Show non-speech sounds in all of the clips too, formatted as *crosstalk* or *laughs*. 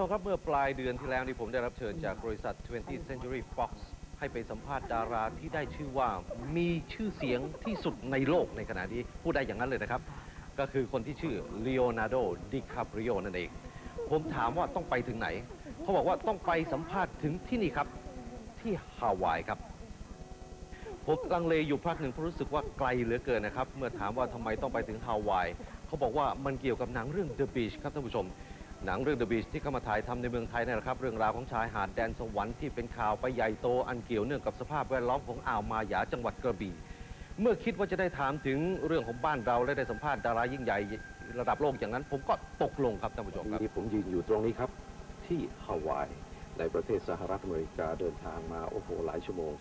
ครับเมื่อปลายเดือนที่แล้วนี่ผมได้รับเชิญจากบริษัท 20th Century Fox ให้ไปสัมภาษณ์ดาราที่ได้ชื่อว่ามีชื่อเสียงที่สุดในโลกในขณะนี้พูดได้อย่างนั้นเลยนะครับ ก็คือคนที่ชื่อ Leonardo DiCaprio นั่นเอง ผมถามว่าต้องไปถึงไหน เขาบอกว่าต้องไปสัมภาษณ์ถึงที่นี่ครับ ที่ฮาวายครับ ผมลังเลอยู่พักหนึ่งเพราะรู้สึกว่าไกลเหลือเกินนะครับ เมื่อถามว่าทำไมต้องไปถึงฮาวายเขาบอกว่ามันเกี่ยวกับหนังเรื่อง The Beach ครับท่านผู้ชม หนังเรื่อง The Beach ที่เข้ามาถ่ายทำในเมืองไทยนี่แหละครับ เรื่องราวของชายหาดแดนสวรรค์ที่เป็นข่าวไปใหญ่โตอันเกี่ยวเนื่องกับสภาพแวดล้อมของอ่าวมาหยาจังหวัดกระบี่ เมื่อคิดว่าจะได้ถามถึงเรื่องของบ้านเราและได้สัมภาษณ์ดารายิ่งใหญ่ระดับโลกอย่างนั้น ผมก็ตกลงครับท่านผู้ชมครับที่ผมยืนอยู่ตรงนี้ครับ ที่ฮาวาย ในประเทศสหรัฐอเมริกาเดินทางมาโอ้โหหลายชั่วโมง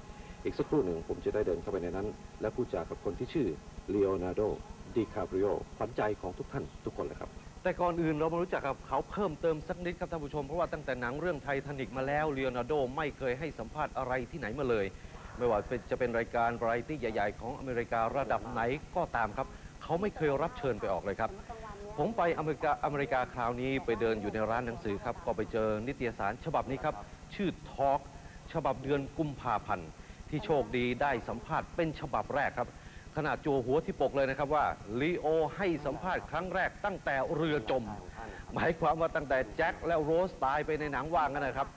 อีกสักครู่หนึ่งผมจะได้เดินเข้าไปในนั้น และพูดจากับคนที่ชื่อเลโอนาร์โดดิคาปริโอขวัญใจของทุกท่านทุกคนเลยครับ แต่ก่อนอื่นเรามารู้จักกับเขาเพิ่มเติมสักนิดครับท่านผู้ชม เพราะว่าตั้งแต่หนังเรื่องไททานิกมาแล้วเลโอนาร์โดไม่เคยให้สัมภาษณ์อะไรที่ไหนมาเลย ไม่ว่าเป็นจะเป็นรายการวาไรตี้ใหญ่ๆ ของอเมริการะดับไหนก็ตามครับ เขาไม่เคยรับเชิญไปออกเลยครับ ผมไปอเมริกาอเมริกาคราวนี้ไปเดินอยู่ในร้านหนังสือครับ ก็ไปเจอนิตยสารฉบับนี้ครับ ชื่อทอ l k ฉบับเดือนกุมภาพันธ์ที่โชคดีได้สัมภาษณ์เป็นฉบับแรกครับ ขนาดจัวหัวที่ปกเลยนะครับว่าลีโอให้สัมภาษณ์ครั้งแรกตั้งแต่เรือจม หมายความว่าตั้งแต่แจ็คและโรสตายไปในหนังว่างกันนะครับ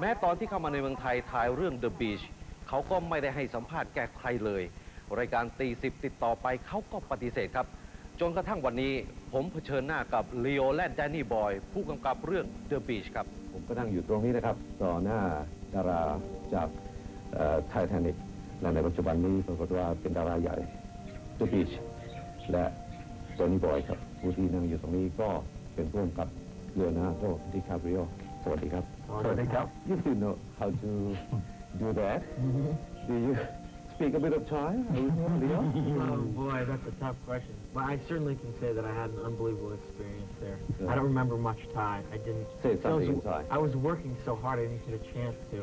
แม้ตอนที่เข้ามาในเมืองไทยถ่ายเรื่อง The Beach เขาก็ไม่ได้ให้สัมภาษณ์แก่ใครเลย รายการตีสิบติดต่อไปเขาก็ปฏิเสธครับ จนกระทั่งวันนี้ผมเผชิญหน้ากับลีโอและแดนนี่บอยผู้กำกับเรื่อง The Beach ครับ ผมก็นั่งอยู่ตรงนี้นะครับ ต่อหน้าดาราจากไททานิก และในปัจจุบันนี้ปรากฏว่าเป็นดาราใหญ่ทูพีชและตอนนี้บอยครับผู้ที่นั่งอยู่ตรงนี้ก็เป็นร่วมกับเลโอนาร์โดดิคาบริโอสวัสดีครับ You do know how to do that. Mm-hmm. Do you speak a bit of Thai? Oh boy, that's a tough question. But I certainly can say that I had an unbelievable experience there. Yeah. I don't remember much Thai. I didn't. Say something I was, in Thai. I was working so hard I didn't get a chance to.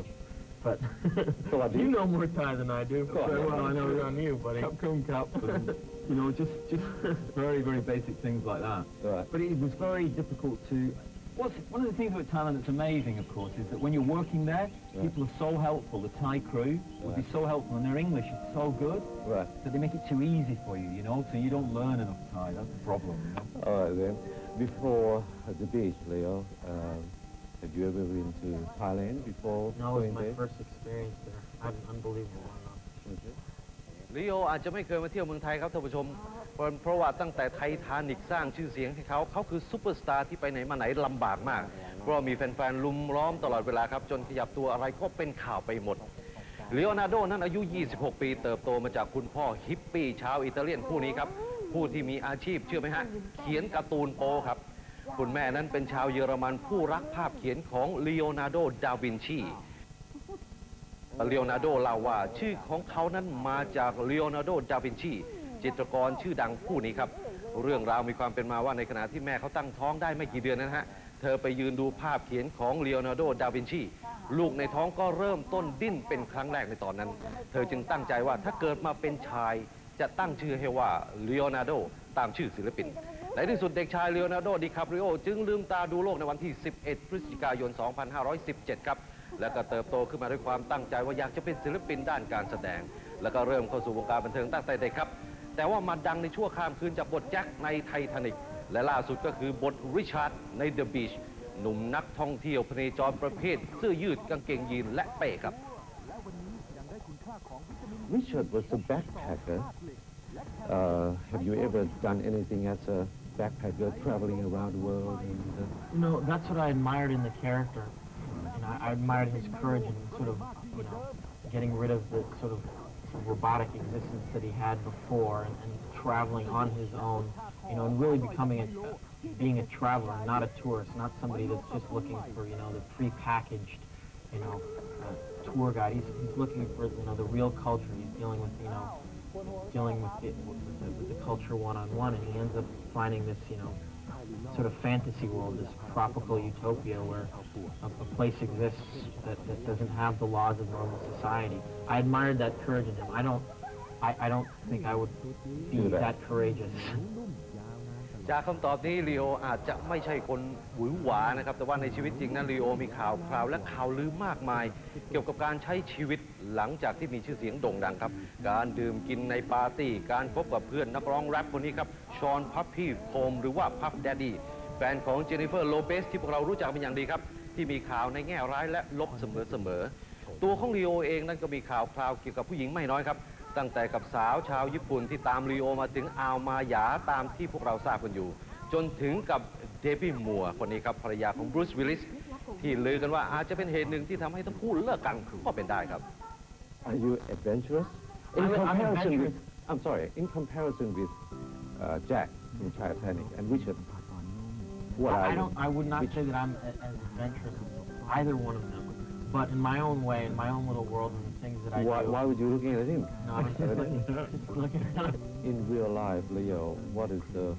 But *laughs* So what do you you- know more Thai than I do. Go on. Very well, I know it's on you, buddy. Cup come cup, and, *laughs* you know, just just very very basic things like that. Right. But it was very difficult to. What's one of the things about Thailand that's amazing, of course, is that when you're working there, Right. people are so helpful. The Thai crew would be Right. so helpful, and their English is so good Right that they make it too easy for you, you know. So you don't learn enough Thai. That's the problem, you know. All right then. Before the beach, Leo, um, have you ever been to Thailand before No, it was going my there? first experience there. I had an unbelievable one. though. Okay. ลีโออาจจะไม่เคยมาเที่ยวเมืองไทยครับท่านผู้ชมเพราะเพราะว่าตั้งแต่ไททานิกสร้างชื่อเสียงให้เขาเขาคือซูเปอร์สตาร์ที่ไปไหนมาไหนลำบากมาก เพราะว่ามีแฟนๆ ลุมล้อมตลอดเวลาครับ จนขยับตัวอะไรก็เป็นข่าวไปหมดลีโอนาร์โดนั้นอายุ 26 ปีเติบโตมาจากคุณพ่อฮิปปี้ชาวอิตาเลียนผู้นี้ครับ ผู้ที่มีอาชีพเชื่อไหมฮะ เขียนการ์ตูนโปครับ คุณแม่นั้นเป็นชาวเยอรมันผู้รักภาพเขียนของลีโอนาร์โด ดาวินชีเลโอนาร์โดเล่าว่าชื่อของเขานั้นมาจากเลโอนาร์โด ดาวินชี จิตรกรชื่อดังผู้นี้ครับ เรื่องราวมีความเป็นมาว่าในขณะที่แม่เขาตั้งท้องได้ไม่กี่เดือนนะฮะ เธอไปยืนดูภาพเขียนของเลโอนาร์โด ดาวินชี ลูกในท้องก็เริ่มต้นดิ้นเป็นครั้งแรกในตอนนั้น เธอจึงตั้งใจว่าถ้าเกิดมาเป็นชายจะตั้งชื่อให้ว่าเลโอนาร์โด ตามชื่อศิลปิน ในที่สุดเด็กชายเลโอนาร์โดดิคาปริโอจึงลืมตาดูโลกในวันที่ 11 พฤศจิกายน 2517 ครับ แล้วก็เติบโตขึ้นมาด้วยความตั้งใจว่าอยากจะเป็นศิลปินด้านการแสดง แล้วก็เริ่มเข้าสู่วงการบันเทิงตั้งแต่เด็กครับ แต่ว่ามาดังในชั่วข้ามคืนจากบทแจ็คในไททานิกและล่าสุดก็คือบทริชาร์ดในเดอะบีชหนุ่มนักท่องเที่ยวพเนจรประเภทเสื้อยืดกางเกงยีนและเป้ครับ Richard was a backpacker. Uh, have you ever done anything as a backpacker, traveling around the world? And, uh, You know, that's what I admired in the character. And I, I admired his courage in sort of, you know, getting rid of the sort of robotic existence that he had before and, and traveling on his own, you know, and really becoming a, being a traveler, not a tourist, not somebody that's just looking for, you know, the prepackaged, you know, uh, tour guide. He's, he's looking for, you know, the real culture. He's dealing with, you know, dealing with, it, with, the, with the culture one-on-one, and he ends up finding this, you know, sort of fantasy world, this tropical utopia where a, a place exists that, that doesn't have the laws of normal society. I admired that courage in him. I don't, I, I don't think I would be that. that courageous. *laughs* จากคำตอบนี้ลีโออาจจะไม่ใช่คนหวือหวานะครับ แต่ว่าในชีวิตจริงนั้นลีโอมีข่าวคราวและข่าวลือมากมาย เกี่ยวกับการใช้ชีวิตหลังจากที่มีชื่อเสียงโด่งดังครับ การดื่มกินในปาร์ตี้ การพบกับเพื่อนนักร้องแรปคนนี้ครับ ชอนพัฟฟี่โฟมหรือว่าพัฟแดดดี้แฟนของเจนนิเฟอร์โลเปสที่พวกเรารู้จักเป็นอย่างดีครับ ที่มีข่าวในแง่ร้ายและลบเสมอๆตัวของลีโอเองนั้นก็มีข่าวคราวเกี่ยวกับผู้หญิงไม่น้อยครับ ตั้งแต่กับสาวชาวญี่ปุ่นที่ตามลีโอมาถึงอาวมาหยาตามที่พวกเราทราบกันอยู่ จนถึงกับเดบี้มัวร์คนนี้ครับภรรยาของบรูซวิลลิสที่ลือกันว่าอาจจะเป็นเหตุหนึ่งที่ทำให้ทั้งคู่เลิกกันก็เป็นได้ครับ Are you adventurous? In I'm- I'm comparison with, adventurous. I'm sorry, in comparison with uh, Jack from Titanic and Richard, what are I, I you? don't. I would not Which- say that I'm a- as adventurous as either one of them, but in my own way, in my own little world, and the things that I Why, do. why would you looking at him? No, I'm just looking, just looking around. In real life, Leo, what is the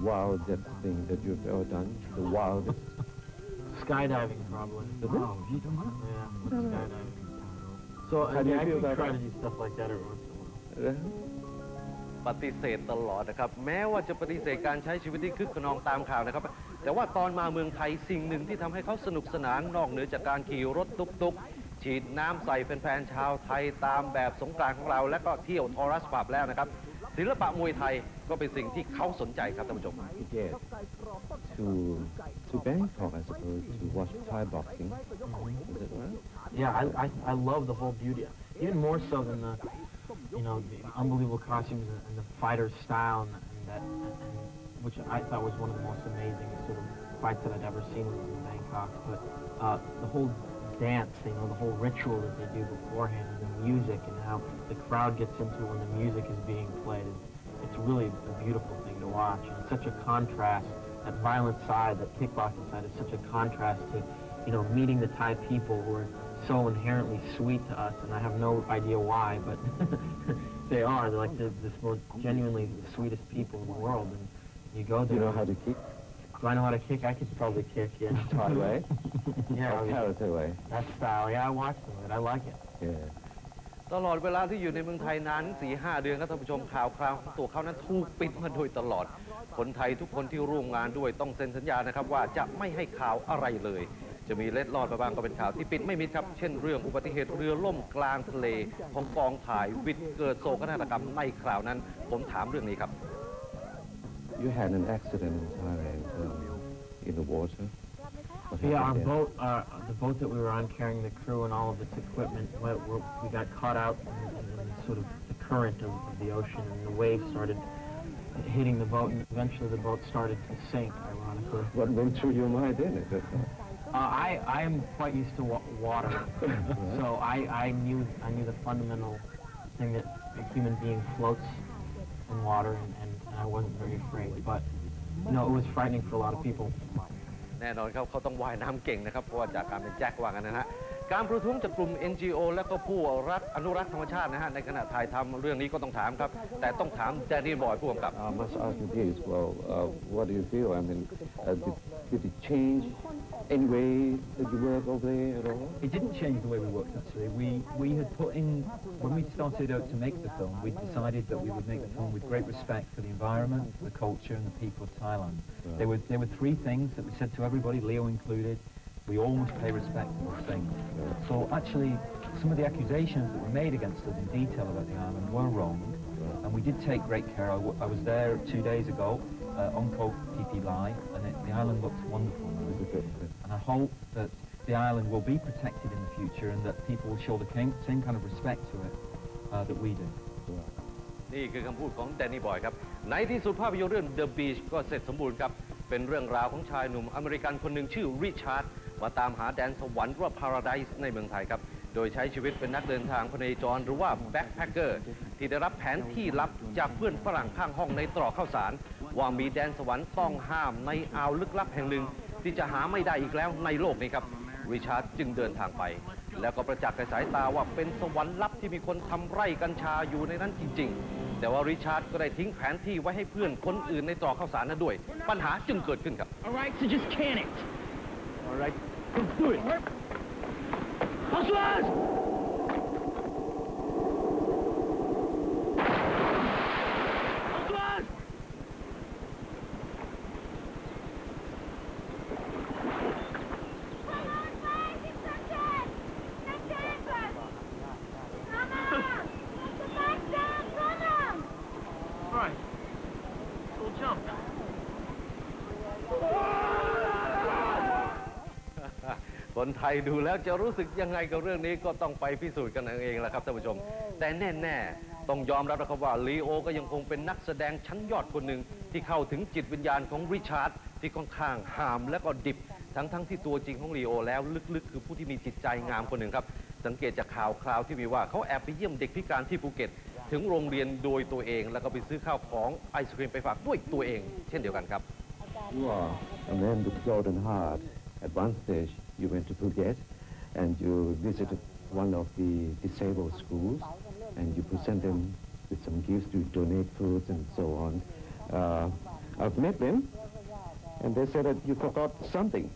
wildest thing that you've ever done? The wildest? Skydiving, probably. Wow, you done that? Yeah, with skydiving. So How I, do you I feel do about try that? to do stuff like that every once in a while. Uh, ปฏิเสธตลอดนะครับ แม้ว่าจะปฏิเสธการใช้ชีวิตที่คึกขนองตามข่าวนะครับ แต่ว่าตอนมาเมืองไทยสิ่งหนึ่งที่ทำให้เขาสนุกสนานนอกเหนือจากการขี่รถตุกๆ ฉีดน้ำใส่แฟนๆชาวไทยตามแบบสงกรานต์ของเรา และก็เที่ยวทอรัสผับแล้วนะครับ ศิลปะมวยไทยก็เป็นสิ่งที่เขาสนใจครับท่านผู้ชม Yes. To to Bangkok, I suppose, to watch Thai boxing. Is it right? Yeah, I, I, I love the whole beauty, even more so than the, you know, the unbelievable costumes and, and the fighter's style, and, and that, and, and, which I thought was one of the most amazing sort of fights that I'd ever seen in Bangkok. But uh, the whole dance, you know, the whole ritual that they do beforehand, and the music, and how the crowd gets into when the music is being played. It's, really a beautiful thing to watch, and it's such a contrast. That violent side, that kickboxing side, is such a contrast to you know, meeting the Thai people who are so inherently sweet to us, and I have no idea why, but *laughs* they are. They're like the, the most genuinely the sweetest people in the world, and you go there. you know how to kick? Do I know how to kick? I could probably kick, yeah. Thai way? yeah, Or I mean, karate way? that style. Yeah, I watched them, and I like it. Yeah. ตลอดเวลาที่อยู่ในเมืองไทยนานสี่ห้าเดือนครับท่านผู้ชมข่าวคราวของตัวเขานั้นถูกปิดมาโดยตลอด คนไทยทุกคนที่ร่วมงานด้วยต้องเซ็นสัญญานะครับว่าจะไม่ให้ข่าวอะไรเลย จะมีเล็ดลอดมาบ้างก็เป็นข่าวที่ปิดไม่มิดครับ เช่นเรื่องอุบัติเหตุเรือล่มกลางทะเลของกองถ่ายวิทย์เกิดโศกนาฏกรรมในคราวนั้น ผมถามเรื่องนี้ครับ You had an accident in Thailand um, in the water. What Yeah, our there? boat, uh, the boat that we were on carrying the crew and all of its equipment, we, we got caught out in, in, in sort of the current of, of the ocean, and the waves started hitting the boat, and eventually the boat started to sink, ironically. What went through your mind then? at that time? Uh, I, I am quite used to wa- water, *laughs* so I, I knew I knew the fundamental thing that a human being floats in water, and, and, and I wasn't very afraid. But you know, it was frightening for a lot of people. แน่นอนครับเขาต้องว่ายน้ำเก่งนะครับ เพราะว่าจากการเป็นแจ็คว่ากันนะฮะ การประท้วงจากกลุ่ม NGO และก็ผู้รักอนุรักษ์ธรรมชาตินะฮะ ในขณะถ่ายทำเรื่องนี้ก็ต้องถามครับ แต่ต้องถามแดนนี่บอยผู้กำกับ I must ask you this. Well, uh, what do you feel? I mean, uh, did, did it change any way that you work over there at all? It didn't change the way we worked actually. We we had put in when we started out to make the film, we decided that we would make the film with great respect for the environment, the culture, and the people of Thailand. There were there were three things that we said to everybody, Leo included. We all must pay respect to those things. So actually, some of the accusations that were made against us in detail about the island were wrong, and we did take great care. I, w- I was there two days ago uh, on Koh Phi Phi Lai, and it, the island looks wonderful. now. And I hope that the island will be protected in the future and that people will show the same, same kind of respect to it uh, that we do. นี่คือคำพูดของแดนนี่บอยครับ ในที่สุดภาพยนตร์เรื่อง The Beach ก็เสร็จสมบูรณ์ครับ เป็นเรื่องราวของชายหนุ่มอเมริกันคนหนึ่งชื่อริชาร์ดมาตามหาแดนสวรรค์หรือว่า Paradise ในเมืองไทยครับ โดยใช้ชีวิตเป็นนักเดินทางพเนจรหรือว่า Backpacker ที่ได้รับแผนที่ลับจากเพื่อนฝรั่งข้างห้องในตรอกข้าวสาร ว่ามีแดนสวรรค์ต้องห้ามในอ่าวลึกลับแห่งหนึ่ง ที่จะหาไม่ได้อีกแล้วในโลกนี้ครับ ริชาร์ดจึงเดินทางไป แล้วก็ประจักษ์กับสายตาว่าเป็นสวรรค์ลับที่มีคนทำไร่กัญชาอยู่ในนั้นจริง ๆ แต่ว่าริชาร์ดก็ได้ทิ้งแผนที่ไว้ให้เพื่อนคนอื่นในตรอกข้าวสารนั้นด้วย ปัญหาจึงเกิดขึ้นครับ All right, so just can it. All right, let's do it. Hustlers! Hustlers! คนไทยดูแล้วจะรู้สึกยังไงกับเรื่องนี้ก็ต้องไปพิสูจน์กันเอาเองแหละครับท่านผู้ชม แต่แน่ๆต้องยอมรับนะครับว่าลีโอก็ยังคงเป็นนักแสดงชั้นยอดคนหนึ่งที่เข้าถึงจิตวิญญาณของริชาร์ดที่ค่อนข้างหามและก็ดิบ ทั้งๆที่ตัวจริงของลีโอแล้วลึกๆ คือผู้ที่มีจิตใจงามคนหนึ่งครับ สังเกตจากข่าวคราวที่มีว่าเขาแอบไปเยี่ยมเด็กพิการที่ภูเก็ต ถึงโรงเรียนโดยตัวเอง แล้วก็ไปซื้อข้าวของไอศครีมไปฝากด้วยตัวเอง เช่นเดียวกันครับ You are a man with golden heart. At one stage, you went to Phuket and you visited one of the disabled schools and you present them with some gifts to donate foods and so on. Uh, I've met them and they said that you forgot something.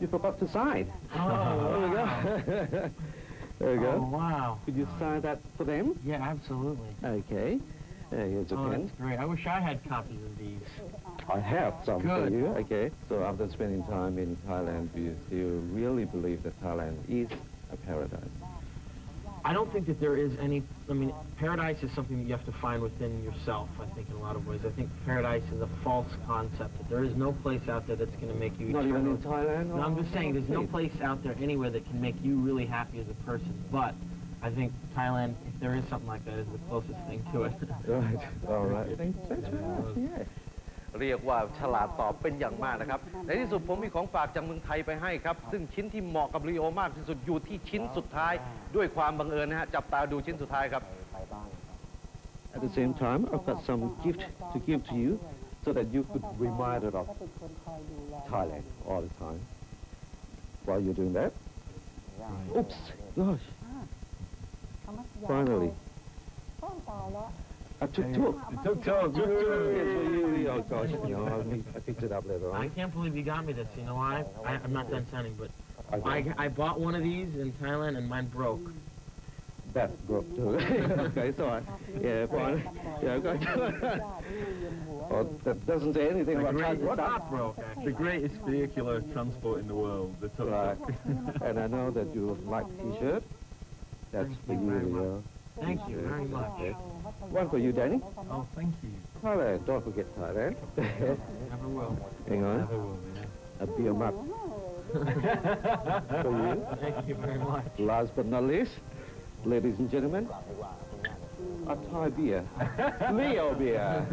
You forgot to sign. *laughs* Oh, there you go. *laughs* there you Oh, go. wow. Could you sign that for them? Yeah, absolutely. Okay. Uh, here's a Oh, pen. that's great. I wish I had copies of these. I have some for you. Okay. So after spending time in Thailand, do you really believe that Thailand is a paradise? I don't think that there is any. I mean, paradise is something that you have to find within yourself. I think in a lot of ways. I think paradise is a false concept. That there is no place out there that's going to make you. Not even in Thailand? No, I'm just saying, there's no place out there anywhere that can make you really happy as a person. But I think Thailand, if there is something like that, is the closest thing to it. Right. All right. Thanks, thanks very much. Yeah. เรียกว่าฉลาดตอบเป็นอย่างมากนะครับ ในที่สุดผมมีของฝากจากเมืองไทยไปให้ครับ ซึ่งชิ้นที่เหมาะกับลีโอมากที่สุดอยู่ที่ชิ้นสุดท้าย ด้วยความบังเอิญนะฮะ จับตาดูชิ้นสุดท้ายครับ At the same time, I've got some gift to give to you so that you could remind her of Thailand all the time. While you're doing that, oops, gosh, finally, I took two. Tuk tuk. Yes, for you. Oh gosh, you know, I, I picked it up later on. I can't believe you got me this. You know why? I, I'm not done sounding, but I I, I bought one of these in Thailand and mine broke. That broke too. *laughs* okay, so I, yeah, fine. Yeah, okay. oh, *laughs* that doesn't say anything The about great, Thai product. Not broke, the greatest vehicular transport in the world, the tuk Right. *laughs* and I know that you like t-shirt. That's Thank for you you, very much. Leo. Thank you very much. Okay. One for you, Danny. Oh, thank you. Thailand. Don't forget Thailand. Never will. Hang on. Never will, be A beer mug *laughs* for you. Thank you very much. Last but not least, ladies and gentlemen, a Thai beer. Leo beer.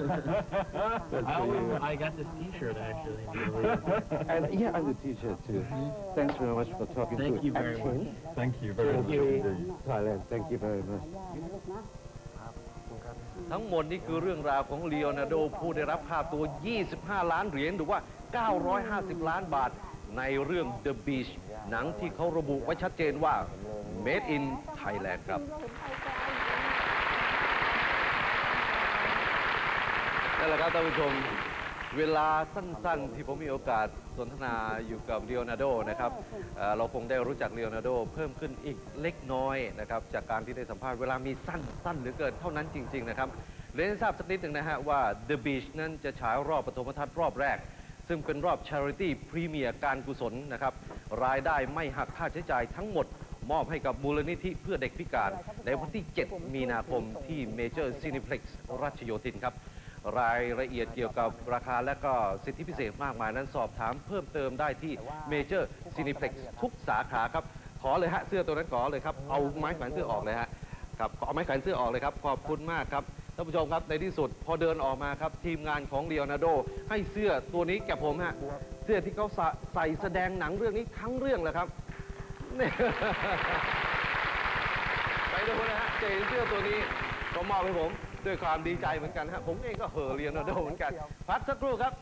That's I, for always, you. I got this T-shirt actually. I And yeah, and the t-shirt too. Thanks very much for talking Thank to you very Atkins. much. Thank you very Thank much you, indeed. Thailand. Thank you very much. ทั้งหมดนี่คือเรื่องราวของเลโอนาร์โดผู้ได้รับค่าตัว 25 ล้านเหรียญหรือว่า 950 ล้านบาท ในเรื่อง The Beach หนังที่เขาระบุไว้ชัดเจนว่า Made in Thailand ครับ นั่นแหละครับท่านผู้ชม เวลาสั้นๆ ที่ผมมีโอกาสสนทนาอยู่กับเลโอนาร์โดนะครับเอ่อเราคงได้รู้จักเลโอนาร์โดเพิ่มขึ้นอีกเล็กน้อยนะครับจากการที่ได้สัมภาษณ์เวลามีสั้นสั้นเหลือเกินเท่านั้นจริง ๆ นะครับเรียนให้ทราบสักนิดหนึ่งนะฮะว่า The Beach นั้นจะฉายรอบปฐมทัศน์รอบแรก ซึ่งเป็นรอบ Charity Premier การกุศลนะครับรายได้ไม่หักค่าใช้จ่ายทั้งหมด มอบให้กับมูลนิธิเพื่อเด็กพิการ ในวันที่ 7 มีนาคมที่ Major Cineplex รัชโยธินครับ รายละเอียดเกี่ยวกับราคาและก็สิทธิพิเศษมากมายนั้นสอบถามเพิ่มเติมได้ที่ Major Cineplex ทุกสาขาครับ ขอเลยฮะเสื้อตัวนั้นขอเลยครับ เอาไม้แขวนเสื้อออกเลยฮะครับเอาไม้แขวนเสื้อออกเลยครับ ขอบคุณมากครับท่านผู้ชมครับในที่สุดพอเดินออกมาครับ ทีมงานของเลโอนาโด ให้เสื้อตัวนี้แก่ผมฮะเสื้อที่เขาใส่แสดงหนังเรื่องนี้ทั้งเรื่องเลยครับไปดูนะฮะเจเห็นเสื้อตัวนี้ก็มอบให้ผม ด้วยความดีใจเหมือนกันฮะผมเองก็เห่อเรียนโดเหมือนกัน พักสักครู่ครับ